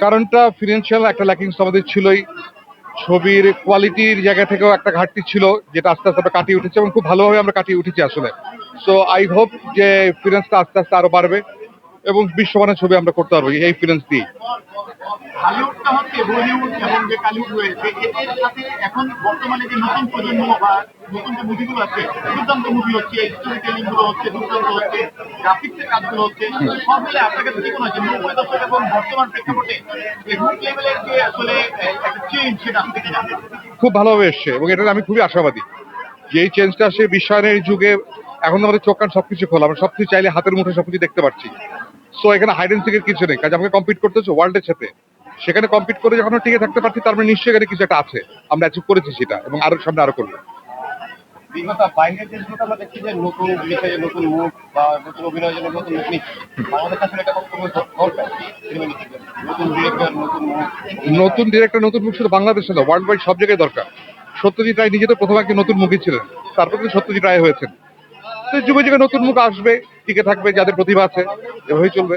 কারণটা ফিনান্সিয়াল একটা ল্যাকিংস আমাদের ছিলই। ছবির কোয়ালিটির জায়গা থেকেও একটা ঘাটতি ছিল, যেটা আস্তে আস্তে কাটিয়ে উঠেছে এবং খুব ভালোভাবে আমরা কাটিয়ে উঠেছি আসলে। সো আই হোপ যে ফিনান্সটা আস্তে আস্তে আরও বাড়বে এবং বিশ্বমানের ছবি আমরা করতে পারব এই ফিনান্স দিয়ে হলিউডটা হচ্ছে বলিউড এবং যে কালিউড রয়েছে, এদের সাথে এখন বর্তমানে যে নতুন প্রজন্ম বা নতুন যে মুভিগুলো আছে, দুর্দান্ত মুভি হচ্ছে স্টোরি টেলিংগুলো হচ্ছে, দুর্দান্ত হচ্ছে গ্রাফিক্সের কাজগুলো হচ্ছে, সব মিলে আপনার কাছে কি মনে হচ্ছে? নব্বই দশক এবং বর্তমান প্রেক্ষাপটে রুট লেভেলের যে আসলে একটা চেঞ্জ সেটা কিনা? খুব ভালোভাবে এসছে এবং এটা আমি খুবই আশাবাদী যে এই চেঞ্জটা আসে বিশ্বায়নের যুগে এখন আমাদের চোখ কান সবকিছু খোলা। আমরা সবকিছু চাইলে হাতের মুঠে সবকিছু দেখতে পাচ্ছি সো এখানে হাইড এন্ড সিকের কিছু নেই। কাজে আমাকে কম্পিট করতে হচ্ছে ওয়ার্ল্ডের সাথে। সেখানে কম্পিট করে যখন টিকে থাকতে পারছি তার মানে নিশ্চয়ই এখানে কিছু একটা আছে। আমরা অ্যাচিভ করেছি সেটা এবং আরও সামনে আরও করব। বিগত বাইরের দেশগুলোতে আমরা দেখছি যে নতুন বিষয়ে নতুন মুখ বা নতুন অভিনয়ের জন্য নতুন মুখ নিচ্ছে বাংলাদেশ এটা কখনো দরকার সিনেমা নিতে গেলে। নতুন ডিরেক্টর নতুন মুখ নতুন ডিরেক্টর নতুন মুখ শুধু বাংলাদেশে না ওয়ার্ল্ড ওয়াইড সব জায়গায় দরকার। সত্যজিৎ রায় নিজে তো প্রথম একটি নতুন মুখী ছিলেন। তারপর কিন্তু সত্যজিৎ রায় হয়েছেন। যুগে যুগে নতুন মুখ আসবে টিকে থাকবে যাদের প্রতিভা আছে এভাবেই চলবে।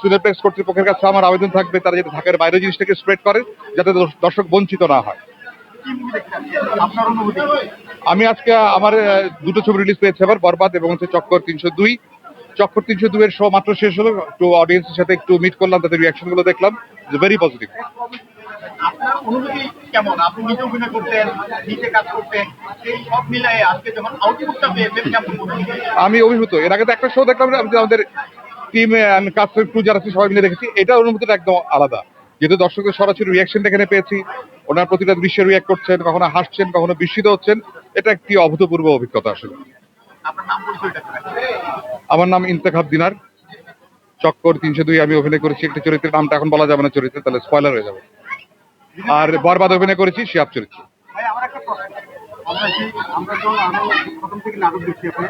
সিনেপ্লেক্স কর্তৃপক্ষের কাছে আমার আবেদন থাকবে তারা যাতে ঢাকার বাইরে জিনিসটাকে স্প্রেড করে যাতে দর্শক বঞ্চিত না হয়। আমি আজকে আমার দুটো ছবি রিলিজ পেয়েছে আবার বরবাদ এবং হচ্ছে চক্কর তিনশো দুই। চক্কর তিনশো দুই এর শো মাত্র শেষ হলো একটু অডিয়েন্সের সাথে একটু মিট করলাম তাদের রিয়াকশনগুলো দেখলাম ভেরি পজিটিভ আপনার অনুভূতি কেমন? আপনি নিজে অভিনয় করতেন নিজে কাজ করতেন সেই সব মিলাই আজকে যখন আউটপুটটা পেয়েছেন কেমন আমি অভিভূত। এর আগে তো একটা শো দেখলাম আমাদের টিমে আমি কাজ ক্রু যারা সবাই মিলে দেখেছি এটা অনুভূতিটা একদম আলাদা। যেহেতু দর্শকদের সরাসরি রিয়াকশনটা এখানে পেয়েছি ওনার প্রতিটা দৃশ্যে রিয়াক্ট করছেন কখনো হাসছেন কখনো বিস্মিত হচ্ছেন এটা একটি অভূতপূর্ব অভিজ্ঞতা আসলে? আমার নাম ইন্তেখাব দিনার। চক্কর তিনশো দুই আমি অভিনয় করেছি একটি চরিত্রের নামটা এখন বলা যাবে না চরিত্রে তাহলে স্পয়লার হয়ে যাবে। আর বরবাদ অভিনয় করেছি শিয়াব চরিত্র। ভাই আমার একটা প্রশ্ন আমরা আমরা যখন আরও প্রথম থেকে নাটক দেখছি এখন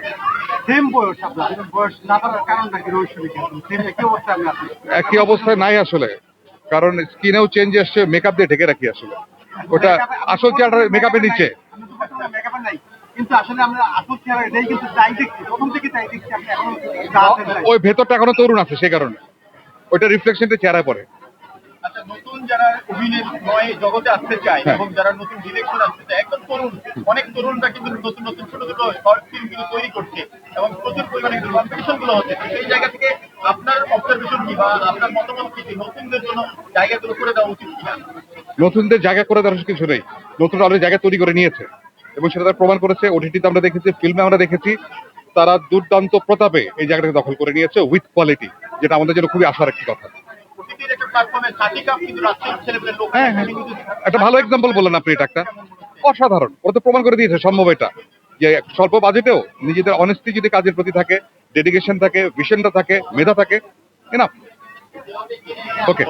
সেম বয়স আপনার বয়স না থাকার কারণটা কি রহস্য একই অবস্থায় একই নাই আসলে কারণ স্কিনেও চেঞ্জ আসছে মেকআপ দিয়ে ঢেকে রাখি আসলে। ওটা আসল চেহারা মেকআপের নিচে। আমি তো বলতে মেকআপের নাই কিন্তু আসলে আমরা আসল চেহারা এটাই কিন্তু তাই দেখছি প্রথম থেকে তাই দেখছি আপনি এখনও যা আছেন তাই। ওই ভেতরটা এখনও তরুণ আছে সেই কারণে। ওইটা রিফ্লেকশনটা চেহারায় পড়ে। আচ্ছা যারা অভিনয় জগতে আসতে চায় হ্যাঁ। এবং যারা নতুন ডিরেকশন আসতে চায় একদম তরুণ। অনেক তরুণরা কিন্তু নতুন নতুন ছোট ছোট শর্ট ফিল্মগুলো তৈরি করছে এবং প্রচুর পরিমাণে কম্পিটিশনগুলো হচ্ছে। সেই জায়গা থেকে আপনার অবজারভেশন কি বা আপনার মতামত কি যে নতুনদের জন্য জায়গাগুলো করে দেওয়া উচিত কিনা? নতুনদের জায়গা করে দেওয়ার কিছু নেই। নতুন অলরেডি জায়গা তৈরি করে নিয়েছে এবং সেটা তারা প্রমাণ করেছে। ওটিটিতে আমরা দেখেছি ফিল্মে আমরা দেখেছি তারা দুর্দান্ত প্রতাপে এই জায়গাটাকে দখল করে নিয়েছে উইথ কোয়ালিটি যেটা আমাদের জন্য খুবই আশার একটি কথা। হ্যাঁ হ্যাঁ। একটা ভালো এক্সাম্পল বললেন আপনি এটা একটা। অসাধারণ। ওরা তো প্রমাণ করে দিয়েছে, সম্ভব এটা। যে স্বল্প বাজেটেও নিজেদের অনেস্টি যদি কাজের প্রতি থাকে ডেডিকেশন থাকে ভিশনটা থাকে, মেধা থাকে এনাফ ওকে